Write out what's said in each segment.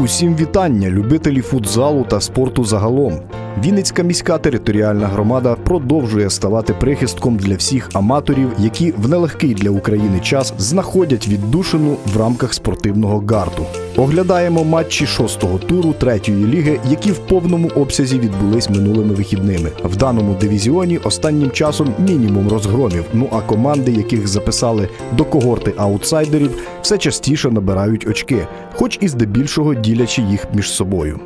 Усім вітання, любителі футзалу та спорту загалом. Вінницька міська територіальна громада продовжує ставати прихистком для всіх аматорів, які в нелегкий для України час знаходять віддушину в рамках спортивного гарту. Оглядаємо матчі шостого туру третьої ліги, які в повному обсязі відбулись минулими вихідними. В даному дивізіоні останнім часом мінімум розгромів. Ну а команди, яких записали до когорти аутсайдерів, все частіше набирають очки, хоч і здебільшого ділячи їх між собою.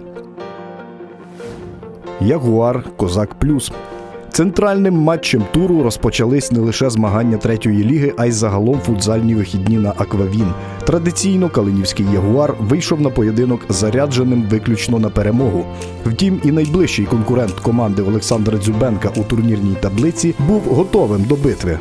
Ягуар Козак Плюс. Центральним матчем туру розпочались не лише змагання третьої ліги, а й загалом футзальні вихідні на Аквавін. Традиційно Калинівський Ягуар вийшов на поєдинок зарядженим виключно на перемогу. Втім, і найближчий конкурент команди Олександра Дзюбенка у турнірній таблиці був готовим до битви.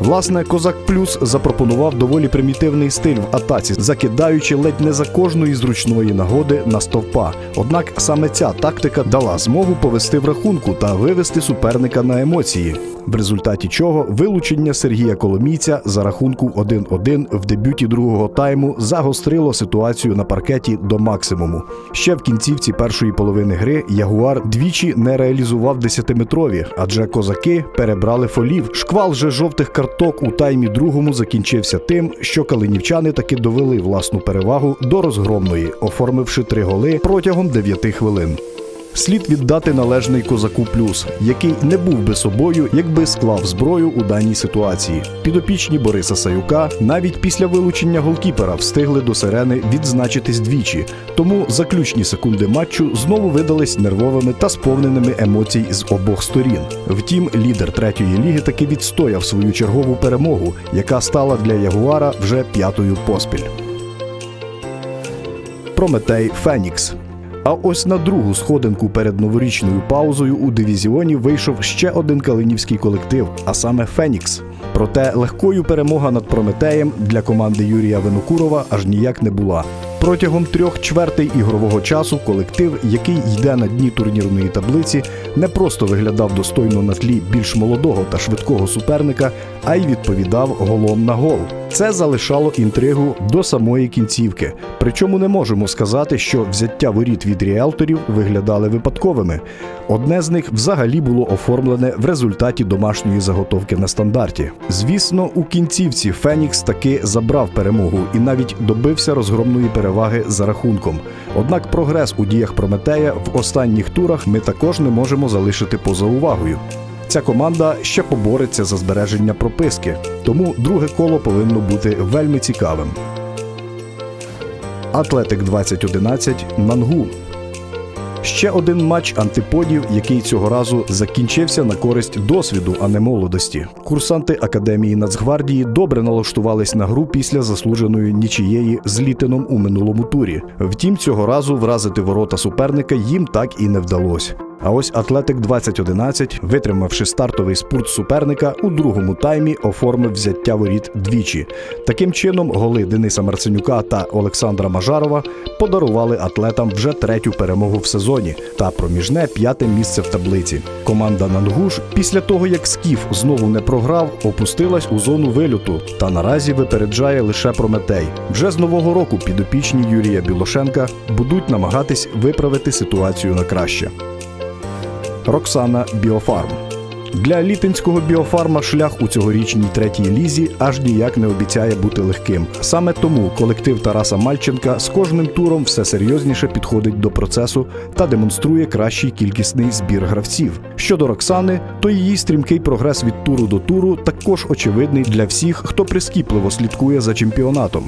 Власне, Козак Плюс запропонував доволі примітивний стиль в атаці, закидаючи ледь не за кожної зручної нагоди на стовпа. Однак саме ця тактика дала змогу повести в рахунку та вивести суперника на емоції. В результаті чого вилучення Сергія Коломійця за рахунку 1-1 в дебюті другого тайму загострило ситуацію на паркеті до максимуму. Ще в кінцівці першої половини гри Ягуар двічі не реалізував десятиметрові, адже козаки перебрали фолів. Шквал же жовтих карток у таймі другому закінчився тим, що калинівчани таки довели власну перевагу до розгромної, оформивши три голи протягом 9 хвилин. Слід віддати належний козаку плюс, який не був би собою, якби склав зброю у даній ситуації. Підопічні Бориса Саюка навіть після вилучення голкіпера встигли до сирени відзначитись двічі. Тому заключні секунди матчу знову видались нервовими та сповненими емоцій з обох сторін. Втім, лідер третьої ліги таки відстояв свою чергову перемогу, яка стала для Ягуара вже п'ятою поспіль. Прометей Фенікс. А ось на другу сходинку перед новорічною паузою у дивізіоні вийшов ще один калинівський колектив, а саме Фенікс. Проте легкою перемога над Прометеєм для команди Юрія Винокурова аж ніяк не була. Протягом трьох чвертей ігрового часу колектив, який йде на дні турнірної таблиці, не просто виглядав достойно на тлі більш молодого та швидкого суперника, а й відповідав голом на гол. Це залишало інтригу до самої кінцівки. Причому не можемо сказати, що взяття воріт від ріелторів виглядали випадковими. Одне з них взагалі було оформлене в результаті домашньої заготовки на стандарті. Звісно, у кінцівці Фенікс таки забрав перемогу і навіть добився розгромної переваги за рахунком. Однак прогрес у діях Прометея в останніх турах ми також не можемо залишити поза увагою. Ця команда ще побореться за збереження прописки, тому друге коло повинно бути вельми цікавим. Атлетик 2011 Нангу. Ще один матч антиподів, який цього разу закінчився на користь досвіду, а не молодості. Курсанти Академії Нацгвардії добре налаштувались на гру після заслуженої нічієї з літином у минулому турі. Втім, цього разу вразити ворота суперника їм так і не вдалося. А ось Атлетик 2011, витримавши стартовий спурт суперника, у другому таймі оформив взяття воріт двічі. Таким чином, голи Дениса Марценюка та Олександра Мажарова подарували атлетам вже третю перемогу в сезоні та проміжне п'яте місце в таблиці. Команда Нангуш після того, як Скіф знову не програв, опустилась у зону вильоту та наразі випереджає лише Прометей. Вже з нового року підопічні Юрія Білошенка будуть намагатись виправити ситуацію на краще. Роксана Біофарм. Для літинського біофарма шлях у цьогорічній третій лізі аж ніяк не обіцяє бути легким. Саме тому колектив Тараса Мальченка з кожним туром все серйозніше підходить до процесу та демонструє кращий кількісний збір гравців. Щодо Роксани, то її стрімкий прогрес від туру до туру також очевидний для всіх, хто прискіпливо слідкує за чемпіонатом.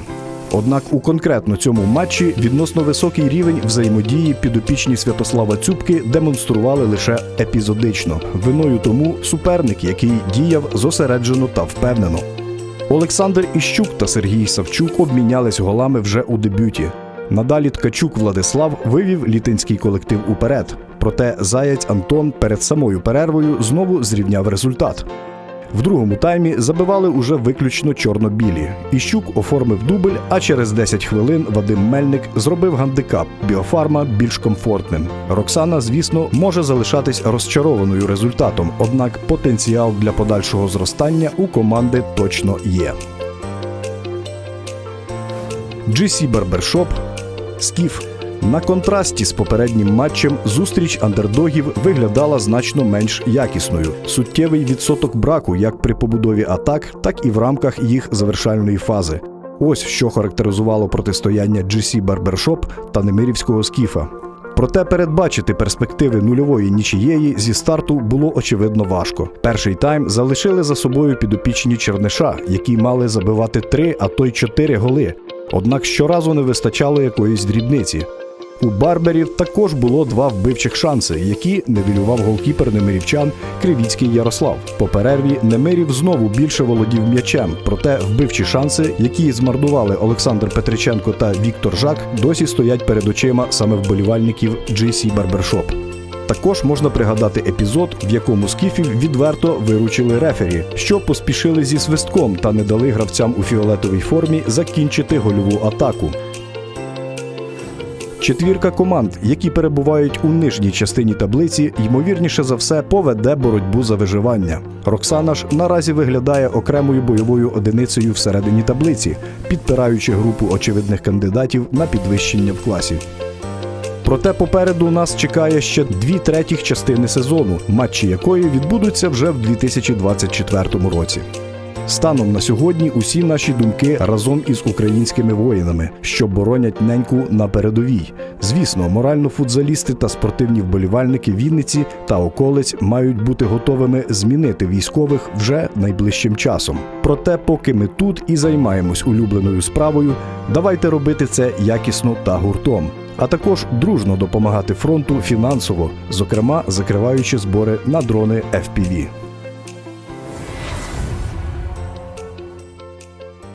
Однак у конкретно цьому матчі відносно високий рівень взаємодії підопічні Святослава Цюбки демонстрували лише епізодично. Виною тому суперник, який діяв зосереджено та впевнено. Олександр Іщук та Сергій Савчук обмінялись голами вже у дебюті. Надалі Ткачук Владислав вивів літинський колектив уперед. Проте заяць Антон перед самою перервою знову зрівняв результат. В другому таймі забивали уже виключно чорно-білі. Іщук оформив дубль, а через 10 хвилин Вадим Мельник зробив гандикап біофарма більш комфортним. Роксана, звісно, може залишатись розчарованою результатом, однак потенціал для подальшого зростання у команди точно є. GC Barbershop, Скіф. На контрасті з попереднім матчем зустріч андердогів виглядала значно менш якісною. Суттєвий відсоток браку як при побудові атак, так і в рамках їх завершальної фази. Ось що характеризувало протистояння GC Барбершоп та Немирівського скіфа. Проте передбачити перспективи нульової нічієї зі старту було очевидно важко. Перший тайм залишили за собою підопічні Черниша, які мали забивати три, а то й чотири голи. Однак щоразу не вистачало якоїсь дрібниці. У Барберів також було два вбивчих шанси, які невілював голкіпер немирівчан Кривіцький Ярослав. По перерві Немирів знову більше володів м'ячем, проте вбивчі шанси, які змарнували Олександр Петриченко та Віктор Жак, досі стоять перед очима саме вболівальників GC Барбершоп. Також можна пригадати епізод, в якому скіфів відверто виручили рефері, що поспішили зі свистком та не дали гравцям у фіолетовій формі закінчити гольову атаку. Четвірка команд, які перебувають у нижній частині таблиці, ймовірніше за все поведе боротьбу за виживання. Роксана ж наразі виглядає окремою бойовою одиницею всередині таблиці, підпираючи групу очевидних кандидатів на підвищення в класі. Проте попереду нас чекає ще дві третіх частини сезону, матчі якої відбудуться вже в 2024 році. Станом на сьогодні усі наші думки разом із українськими воїнами, що боронять неньку на передовій. Звісно, морально футзалісти та спортивні вболівальники Вінниці та околиць мають бути готовими змінити військових вже найближчим часом. Проте, поки ми тут і займаємось улюбленою справою, давайте робити це якісно та гуртом. А також дружно допомагати фронту фінансово, зокрема закриваючи збори на дрони FPV.